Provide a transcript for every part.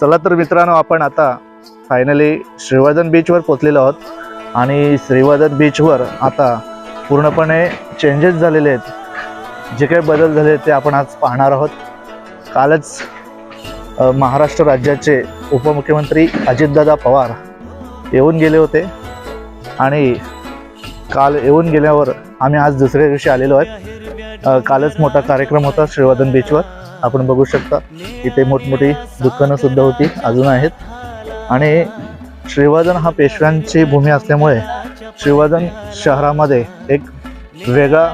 चला तर मित्रांनो आपण आता फायनली श्रीवर्धन बीचवर पोचलेलो आहोत. आणि श्रीवर्धन बीचवर आता पूर्णपणे चेंजेस झालेले आहेत. जे काही बदल झाले ते आपण आज पाहणार आहोत. कालच महाराष्ट्र राज्याचे उपमुख्यमंत्री अजितदादा पवार येऊन गेले होते. आणि काल येऊन गेल्यावर आम्ही आज दुसऱ्या दिवशी आलेलो आहेत. कालच मोठा कार्यक्रम होता श्रीवर्धन बीचवर आपण बघू शकता इथे मोठमोठी दुकानं सुद्धा होती अजून आहेत. आणि श्रीवर्धन हा पेशव्यांची भूमी असल्यामुळे श्रीवर्धन शहरामध्ये एक वेगळा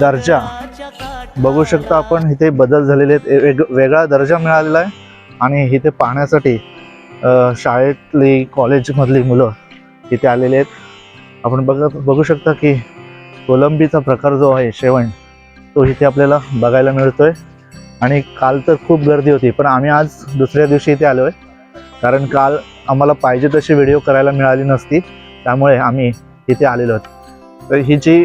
दर्जा बघू शकता आपण. इथे बदल झालेले आहेत वेग वेगळा दर्जा मिळालेला आहे. आणि इथे पाहण्यासाठी शाळेतली कॉलेजमधली मुलं इथे आलेली आहेत. आपण बघत बघू शकता की कोलंबीचा प्रकार जो आहे शेवण तो इथे आपल्याला बघायला मिळतोय. आणि काल तर खूप गर्दी होती पण आम्ही आज दुसऱ्या दिवशी इथे आलो आहे कारण काल आम्हाला पाहिजे तशी व्हिडिओ करायला मिळाली नसती त्यामुळे आम्ही इथे आलेलो आहोत. तर ही जी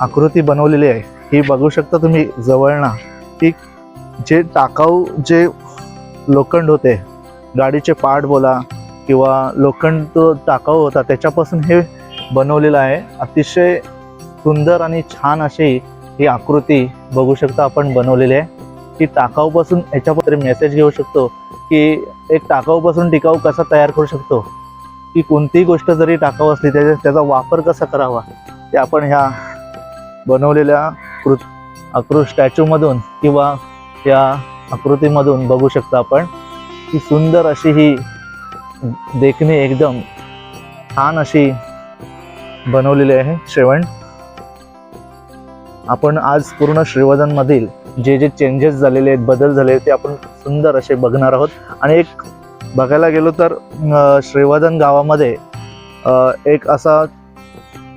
आकृती बनवलेली आहे ही बघू शकता तुम्ही जवळना की जे टाकाऊ जे लोखंड होते गाडीचे पार्ट बोला किंवा लोखंड तो टाकाऊ होता त्याच्यापासून हे बनवलेलं आहे. अतिशय सुंदर आणि छान अशी ही आकृती बघू शकता आपण बनवलेली आहे. की टाकाऊपासून याच्यामध्ये मेसेज घेऊ शकतो की एक टाकाऊपासून टिकाऊ कसा तयार करू शकतो? की कोणतीही गोष्ट जरी टाकाऊ असली त्याच्या त्याचा वापर कसा करावा? ते आपण ह्या बनवलेल्या कृ आकृ स्टॅच्यूमधून किंवा या आकृतीमधून बघू शकता आपण. की सुंदर अशी ही देखणी एकदम छान अशी बनवलेली आहे. शेवण आपण आज पूर्ण श्रीवर्धनमधील जे जे चेंजेस झालेले आहेत बदल झाले आहेत ते आपण सुंदर असे बघणार आहोत. आणि एक बघायला गेलो तर अं, श्रीवर्धन गावामध्ये एक असा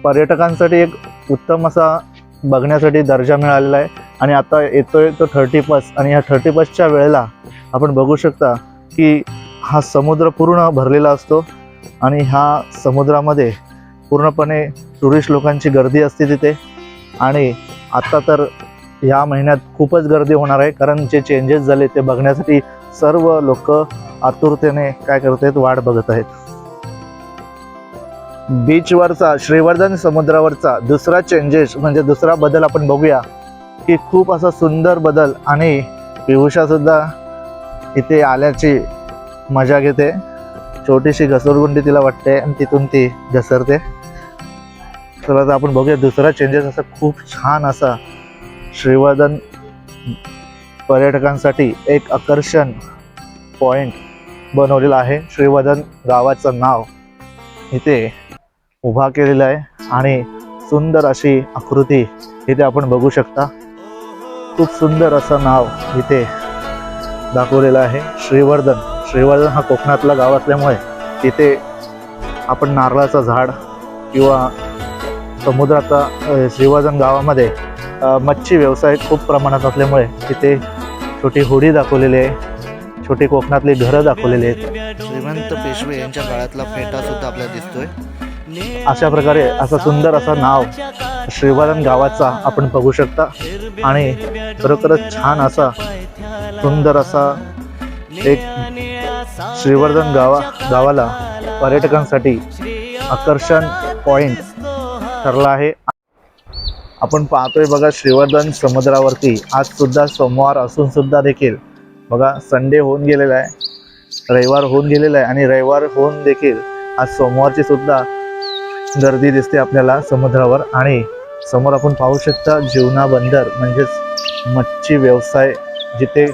पर्यटकांसाठी एक उत्तम असा बघण्यासाठी दर्जा मिळालेला आहे. आणि आता येतोय तो थर्टी पस आणि ह्या थर्टी पसच्या वेळेला आपण बघू शकता की हा समुद्र पूर्ण भरलेला असतो. आणि ह्या समुद्रामध्ये पूर्णपणे टुरिस्ट लोकांची गर्दी असते तिथे. आणि आता तर ह्या महिन्यात खूपच गर्दी होणार आहे कारण जे चेंजेस झाले ते बघण्यासाठी सर्व लोक आतुरतेने काय करत आहेत वाट बघत आहेत. बीचवरचा श्रीवर्धन समुद्रावरचा दुसरा चेंजेस म्हणजे दुसरा बदल आपण बघूया की खूप असा सुंदर बदल आणि पियुषासुद्धा इथे आल्याची मजा घेते. छोटीशी घसरगुंडी तिला वाटते आणि तिथून ती घसरते. तर आता आपण बघूया दुसरा चेंजेस असा खूप छान असा श्रीवर्धन पर्यटकांसाठी एक आकर्षण पॉइंट बनवलेला आहे. श्रीवर्धन गावाचं नाव इथे उभा केलेला आहे आणि सुंदर अशी आकृती इथे आपण बघू शकता. खूप सुंदर असं नाव इथे दाखवलेलं आहे. श्रीवर्धन. श्रीवर्धन हा कोकणातला गाव असल्यामुळे इथे आपण नारळाचं झाड किंवा समुद्राचा श्रीवर्धन गावामध्ये मच्छी व्यवसाय खूप प्रमाणात असल्यामुळे तिथे छोटी होडी दाखवलेली आहे. छोटी कोकणातली घरं दाखवलेली आहेत. श्रीमंत पेशवे यांच्या काळातला फेटा सुद्धा आपल्याला दिसतोय. अशा प्रकारे असं सुंदर असं नाव श्रीवर्धन गावाचा आपण बघू शकता. आणि खरोखरच छान असा सुंदर असा एक श्रीवर्धन गावा गावाला पर्यटकांसाठी आकर्षण पॉइंट ठरला आहे. आपण पाहतोय बघा श्रीवर्धन समुद्रावरती आज सुद्धा सोमवार असून सुद्धा देखील बघा संडे होऊन गेलेला आहे. रविवार होऊन गेलेला आहे आणि रविवार होऊन देखील आज सोमवारची सुद्धा गर्दी दिसते आपल्याला समुद्रावर. आणि समोर आपण पाहू शकता जीवना बंदर म्हणजेच मच्छी व्यवसाय जिथे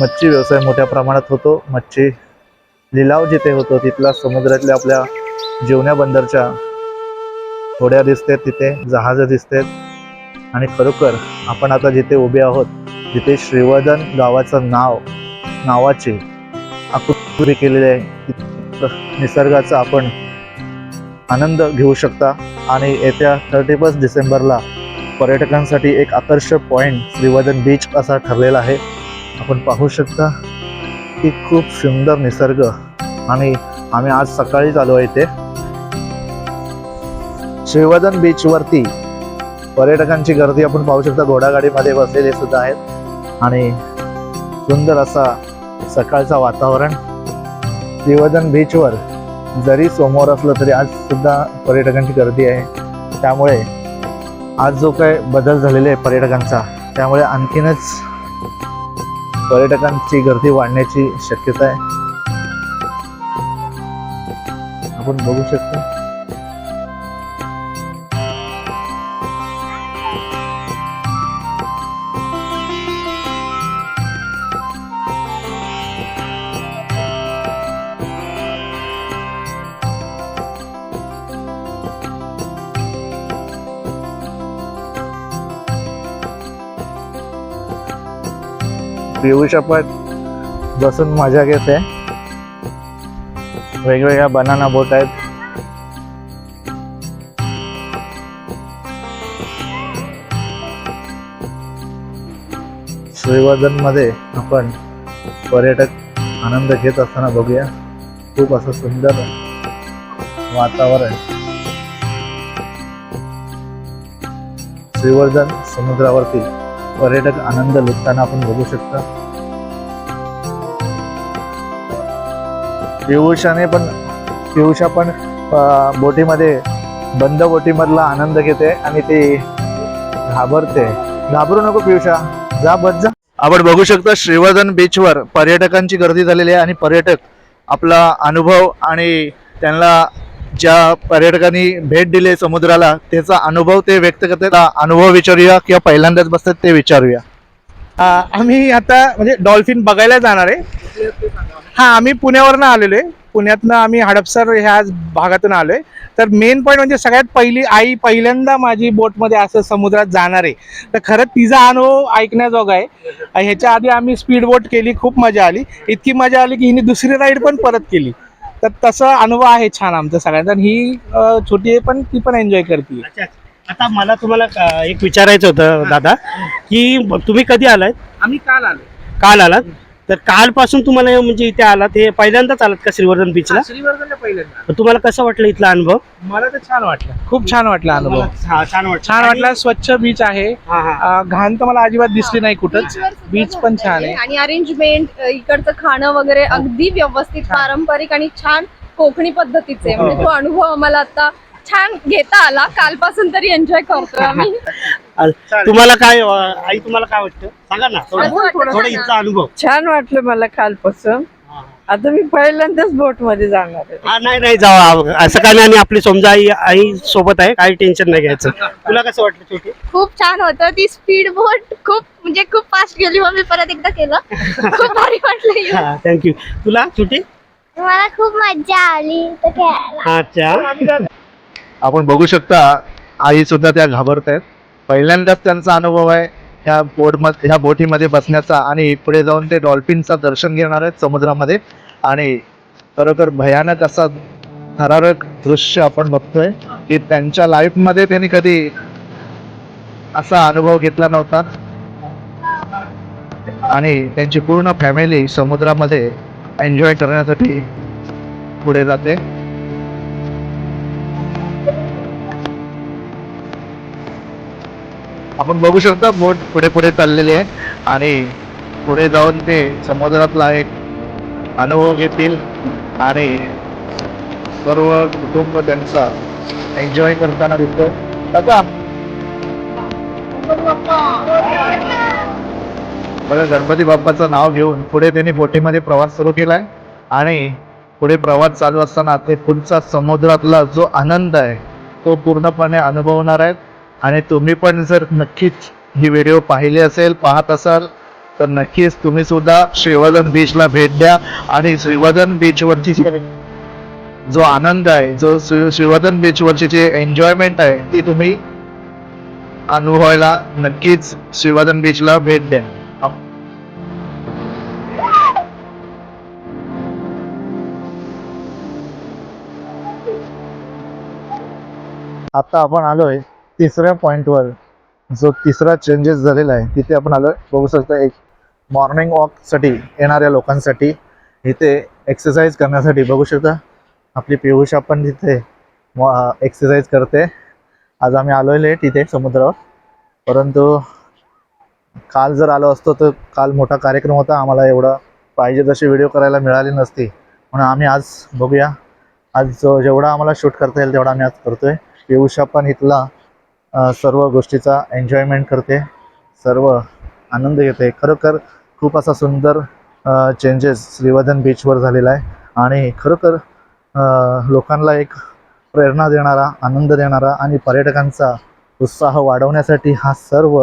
मच्छी व्यवसाय मोठ्या प्रमाणात होतो. मच्छी लिलाव जिथे होतो तिथला समुद्रातल्या आपल्या जीवना बंदरच्या होड्या दिसतात तिथे जहाजं दिसतात. आणि खरोखर आपण आता जिथे उभे आहोत जिथे श्रीवर्धन गावाचं नाव नावाची आकृती केलेली आहे. निसर्गाचा आपण आनंद घेऊ शकता. आणि येत्या थर्टी फर्स्ट डिसेंबरला पर्यटकांसाठी एक आकर्षक पॉईंट श्रीवर्धन बीच असा ठरलेला आहे. आपण पाहू शकता की खूप सुंदर निसर्ग. आणि आम्ही आज सकाळीच आलो आहे इथे. श्रीवर्धन बीचवरती पर्यटकांची गर्दी आपण पाहू शकता. घोडागाडीमध्ये बसलेले सुद्धा आहेत. आणि सुंदर असा सकाळचा वातावरण. श्रीवर्धन बीचवर जरी सोमवार असलं तरी आज सुद्धा पर्यटकांची गर्दी आहे. त्यामुळे आज जो काय बदल झालेला आहे पर्यटकांचा त्यामुळे आणखीनच पर्यटकांची गर्दी वाढण्याची शक्यता आहे. आपण बघू शकतो. पियुष आपण बसून मजा घेते वेगवेगळ्या बनाना बोट आहेत. श्रीवर्धनमध्ये आपण पर्यटक आनंद घेत असताना बघूया. खूप असं सुंदर वातावरण. श्रीवर्धन समुद्रावरती. पर्यटक आनंद लुटताना आपण बघू शकता. पियुषाने पण पियुषा पण बोटीमध्ये बंद बोटीमधला आनंद घेते आणि ती घाबरते. घाबरू नको पियुषा जा बस जा. आपण बघू शकता श्रीवर्धन बीचवर पर्यटकांची गर्दी झालेली आहे आणि पर्यटक आपला अनुभव आणि त्यांना ज्या पर्यटकांनी भेट दिली समुद्राला त्याचा अनुभव ते व्यक्त करतात. अनुभव विचारूया किंवा पहिल्यांदाच बसतात ते विचारूया. आम्ही आता म्हणजे डॉल्फिन बघायला जाणार आहे. हा आम्ही पुण्यावरनं आलेलो आहे. पुण्यातनं आम्ही हडपसर ह्या भागातून आलो आहे. तर मेन पॉईंट म्हणजे सगळ्यात पहिली आई पहिल्यांदा माझी बोटमध्ये असं समुद्रात जाणार आहे. तर खरं तिचा अनुभव ऐकण्याजोगा आहे. आणि ह्याच्या आधी आम्ही स्पीड बोट केली खूप मजा आली. इतकी मजा आली की हिने दुसरी राईड पण परत केली. तर तसा अनुभव आहे छान आमचा सगळ्यांचा. आणि ही अ, छोटी आहे पण ती पण एन्जॉय करते. अच्छा अच्छा. आता मला तुम्हाला अ, एक विचारायचं होतं दादा की तुम्ही कधी आलात आम्ही काल आलो. काल आलात? तर कालपासून तुम्हाला हे म्हणजे इथे आलात हे पहिल्यांदाच आलात का श्रीवर्धन बीचला श्रीवर्धनला पहिल्यांदा. तुम्हाला कसं वाटलं इथला अनुभव? मला तर छान वाटलं. खूप छान वाटला अनुभव. हा, छान वाटलं. छान वाटला स्वच्छ बीच आहे. हा, हा. अं, घाण तर मला अजिबात दिसली नाही कुठंच. बीच पण छान आहे. आणि अरेंजमेंट इकडचं खाणं वगैरे अगदी व्यवस्थित पारंपरिक आणि छान कोकणी पद्धतीचे. म्हणजे तो अनुभव आम्हाला आता छान घेता आला. कालपासून तरी एन्जॉय करतोय आम्ही. तुम्हाला काय अ, आई तुम्हाला काय वाटतं? सांगा ना थोडं. थोडं अनुभव. छान वाटलं मला कालपासून. आता मी पहिल्यांदाच बोटमध्ये जाणार आहे. हा नाही नाही जावा. असं काय नाही आणि आपली समजा आई आई सोबत आहे काही टेन्शन नाही घ्यायचं. तुला कसं वाटलं छोटी? खूप छान होतं. ती स्पीड बोट खूप म्हणजे खूप फास्ट गेली मग मी परत एकदा केलं. खूप भारी वाटलं. हा थँक्यू तुला छोटी? मला खूप मजा आली तर खेळायला. अच्छा. आपण बघू शकता आई सुद्धा त्या घाबरत आहेत. पहिल्यांदाच त्यांचा अनुभव आहे. ह्या बोटमध्ये ह्या बोटीमध्ये बसण्याचा आणि पुढे जाऊन ते डॉल्फिनचं दर्शन घेणार आहेत समुद्रामध्ये. आणि खरोखर भयानक असा थरारक दृश्य आपण बघतोय की त्यांच्या लाईफमध्ये त्यांनी कधी असा अनुभव घेतला नव्हता. आणि त्यांची पूर्ण फॅमिली समुद्रामध्ये एन्जॉय करण्यासाठी पुढे जाते. आपण बघू शकता बोट पुढे पुढे चाललेली आहे. आणि पुढे जाऊन ते समुद्रातला एक अनुभव घेतील. आणि सर्व कुटुंब त्यांचा एन्जॉय करताना दिसतो. दादा बरं गणपती बाप्पाचं नाव घेऊन पुढे त्यांनी बोटीमध्ये प्रवास सुरू केलाय. आणि पुढे प्रवास चालू असताना ते पुढचा समुद्रातला जो आनंद आहे तो पूर्णपणे अनुभवणार आहेत. आणि तुम्ही पण जर नक्कीच ही व्हिडिओ पाहिली असेल पाहत असाल तर नक्कीच तुम्ही सुद्धा श्रीवर्धन बीचला भेट द्या. आणि श्रीवर्धन बीचवरची जो आनंद आहे जो श्रीवर्धन बीचवरची जी एन्जॉयमेंट आहे ती तुम्ही अनुभवायला नक्कीच श्रीवर्धन बीचला भेट द्या. हो. आता आपण आलोय तिसऱ्या पॉईंटवर जो तिसरा चेंजेस झालेला आहे तिथे आपण आलं बघू शकता एक मॉर्निंग वॉकसाठी येणाऱ्या लोकांसाठी इथे एक्सरसाइज करण्यासाठी बघू शकता. आपली पियुषा पण तिथे एक्सरसाइज करते. आज आम्ही आलोय लेट इथे समुद्रावर. परंतु काल जर आलो असतो तर काल मोठा कार्यक्रम होता. आम्हाला एवढा पाहिजे तसे व्हिडिओ करायला मिळाली नसती. म्हणून आम्ही आज बघूया. आज जो जेवढा आम्हाला शूट करता येईल तेवढा आम्ही आज करतोय. पियुषा पण इथला सर्व गोष्टीचा एन्जॉयमेंट करते सर्व आनंद घेते. खरोखर खूप असा सुंदर चेंजेस श्रीवर्धन बीचवर झालेला आहे. आणि खरोखर लोकांना एक प्रेरणा देणारा आनंद देणारा आणि पर्यटकांचा उत्साह वाढवण्यासाठी हा सर्व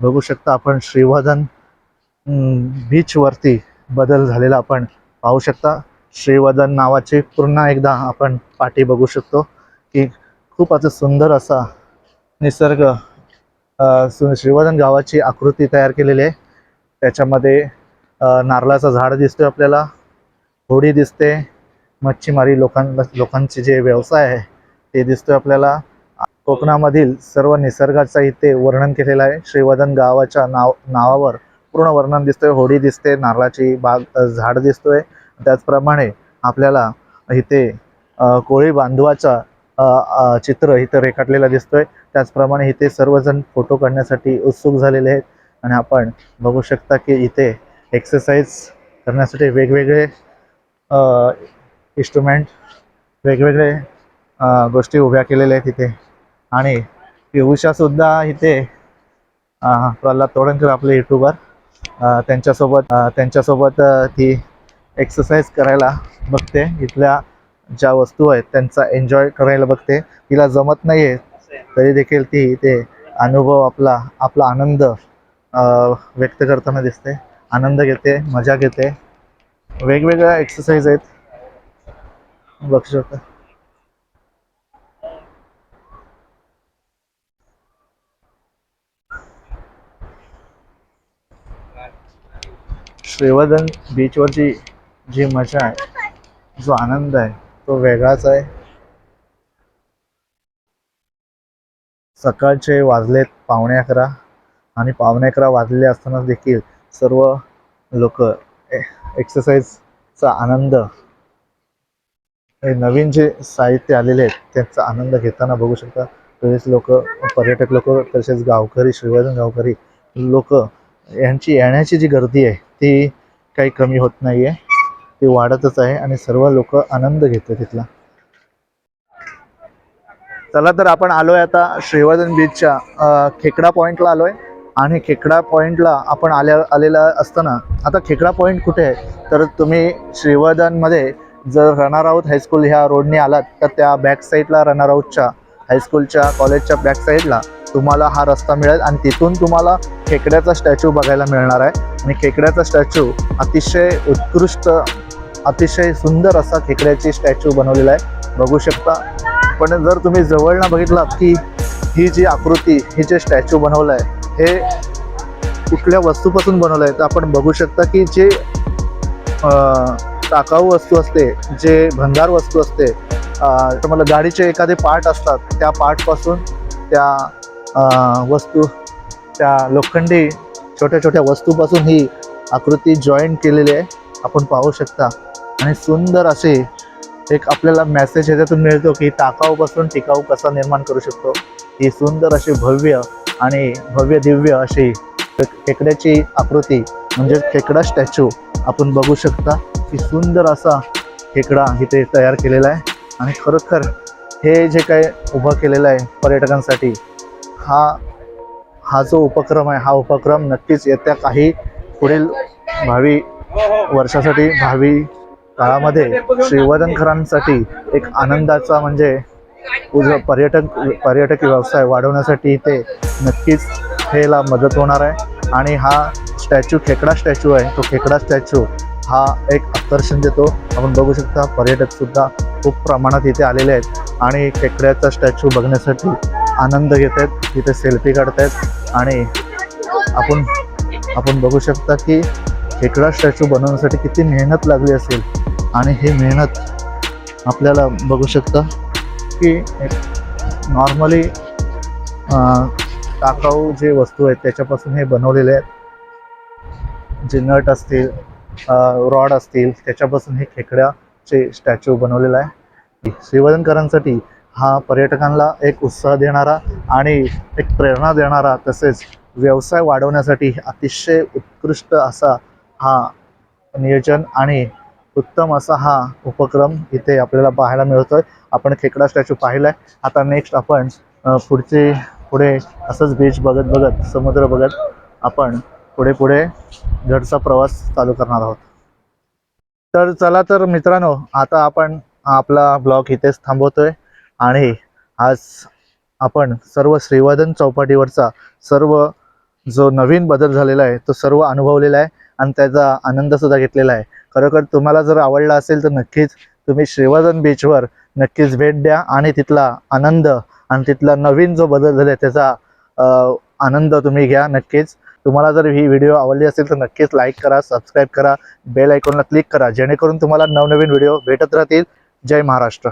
बघू शकता आपण. श्रीवर्धन बीचवरती बदल झालेला आपण पाहू शकता. श्रीवर्धन नावाची पुन्हा एकदा आपण पाठी बघू शकतो की खूप असं सुंदर असा निसर्ग श्रीवर्धन गावाची आकृती तयार केलेली आहे. त्याच्यामध्ये नारळाचं झाड दिसतोय आपल्याला. होडी दिसते. मच्छीमारी लोकांना लोकांचे जे व्यवसाय आहे ते दिसतोय आपल्याला. कोकणामधील सर्व निसर्गाचं इथे वर्णन केलेलं आहे. श्रीवर्धन गावाच्या नाव नावावर पूर्ण वर्णन दिसतोय. होडी दिसते नारळाची बाग झाड दिसतोय. त्याचप्रमाणे आपल्याला इथे कोळी बांधवाचा चित्र इथं रेखाटलेलं दिसतोय. त्याचप्रमाणे इथे सर्वजण फोटो काढण्यासाठी उत्सुक झालेले आहेत. आणि आपण बघू शकता की इथे एक्सरसाइज करण्यासाठी वेगवेगळे इन्स्ट्रुमेंट वेगवेगळे गोष्टी उभ्या केलेल्या आहेत इथे. आणि पियुषासुद्धा इथे प्रल्हाद तोडणकर आपले युट्यूबर त्यांच्यासोबत त्यांच्यासोबत ती एक्सरसाइज करायला बघते. इथल्या ज्या वस्तू आहेत त्यांचा एन्जॉय करायला बघते. तिला जमत नाही आहे तरी देखील ती ते अनुभव आपला आपला आनंद व्यक्त करताना दिसते. आनंद घेते मजा घेते. वेगवेगळ्या एक्सरसाइज आहेत. बघू शकता. श्रीवर्धन बीचवरची जी मजा आहे जो आनंद आहे तो वेगळाच आहे. सकाळचे वाजलेत पावणे अकरा आणि पावणे अकरा वाजलेले असताना देखील सर्व लोक एक्सरसाइजचा आनंद हे नवीन जे साहित्य आलेले आहेत त्यांचा आनंद घेताना बघू शकता. तसेच लोक पर्यटक लोक तसेच गावकरी श्रीवर्धन गावकरी लोक यांची येण्याची जी गर्दी आहे ती काही कमी होत नाही आहे ती वाढतच आहे आणि सर्व लोक आनंद घेते तिथला. चला तर आपण आलोय आता श्रीवर्धन बीचच्या खेकडा पॉईंटला आलोय. आणि खेकडा पॉईंटला आपण आल्या आलेला असताना आता खेकडा पॉईंट कुठे आहे? तर तुम्ही श्रीवर्धनमध्ये जर रणाराऊत हायस्कूल ह्या रोडने आलात तर त्या बॅक साईडला रणाराऊतच्या हायस्कूलच्या कॉलेजच्या बॅक साईडला तुम्हाला हा रस्ता मिळेल. आणि तिथून तुम्हाला खेकड्याचा स्टॅच्यू बघायला मिळणार आहे. आणि खेकड्याचा स्टॅच्यू अतिशय उत्कृष्ट अतिशय सुंदर असा खेकड्याची स्टॅच्यू बनवलेला आहे. बघू शकता. पण जर तुम्ही जवळनं बघितलात की ही जी आकृती ही जे स्टॅच्यू बनवलं आहे हे कुठल्या वस्तूपासून बनवलं आहे तर आपण बघू शकता की जे टाकाऊ वस्तू असते जे भंगार वस्तू असते तुम्हाला मला गाडीचे एखादे पार्ट असतात त्या पार्टपासून त्या वस्तू त्या लोखंडी छोट्या छोट्या वस्तूपासून ही आकृती जॉईन केलेली आहे. आपण पाहू शकता. आणि सुंदर असे एक आपल्याला मेसेज ह्याच्यातून मिळतो की टाकाऊपासून टिकाऊ कसा निर्माण करू शकतो. ही सुंदर अशी भव्य आणि भव्य दिव्य अशी खेकड्याची आकृती म्हणजे खेकडा स्टॅच्यू आपण बघू शकता. की सुंदर असा खेकडा इथे तयार केलेला आहे. आणि खरोखर हे जे काही उभं केलेलं आहे पर्यटकांसाठी हा हा जो उपक्रम आहे हा उपक्रम नक्कीच येत्या काही पुढील भावी वर्षासाठी भावी काळामध्ये श्रीवर्धनकरांसाठी एक आनंदाचा म्हणजे उज पर्यटक पर्यटक व्यवसाय वाढवण्यासाठी ते नक्कीच हेला मदत होणार आहे. आणि हा स्टॅच्यू खेकडा स्टॅच्यू आहे. तो खेकडा स्टॅच्यू हा एक आकर्षण देतो. आपण बघू शकता पर्यटकसुद्धा खूप प्रमाणात इथे आलेले आहेत. आणि खेकड्याचा स्टॅच्यू बघण्यासाठी आनंद घेत आहेत. तिथे सेल्फी काढत आहेत आणि आपण आपण बघू शकता की खेकडा स्टॅच्यू बनवण्यासाठी किती मेहनत लागली असेल. आणि हे मेहनत आपल्याला बघू शकता की नॉर्मली टाकाऊ जे वस्तू आहेत त्याच्यापासून हे बनवलेले आहेत. जे नट असतील रॉड असतील त्याच्यापासून हे खेकड्याचे स्टॅच्यू बनवलेला आहे. श्रीवर्धनकरांसाठी हा पर्यटकांना एक उत्साह देणारा आणि एक प्रेरणा देणारा तसेच व्यवसाय वाढवण्यासाठी अतिशय उत्कृष्ट असा हा नियोजन आणि उत्तम असा हा उपक्रम इथे आपल्याला पाहायला मिळतोय. आपण खेकडा स्टॅच्यू पाहिलाय. आता नेक्स्ट आपण पुढचे पुढे असंच बीच बघत बघत समुद्र बघत आपण पुढे पुढे घरचा प्रवास चालू करणार आहोत. तर चला तर मित्रांनो आता आपण आपला ब्लॉग इथेच थांबवतोय. आणि आज आपण सर्व श्रीवर्धन चौपाटीवरचा सर्व जो नवीन बदल झालेला आहे तो सर्व अनुभवलेला आहे. आणि त्याचा आनंद सुद्धा घेतलेला आहे. खरोखर तुम्हाला जर आवडला असेल तर नक्कीच तुम्ही श्रीवर्धन बीचवर नक्कीच भेट द्या आणि तिथला आनंद आणि तिथला नवीन जो बदल झाला त्याचा आनंद तुम्ही घ्या नक्कीच. तुम्हाला जर ही व्हिडिओ आवडली असेल तर नक्कीच लाईक करा सबस्क्राईब करा बेल आयकॉनला क्लिक करा जेणेकरून तुम्हाला नवनवीन व्हिडिओ भेटत राहतील. जय महाराष्ट्र.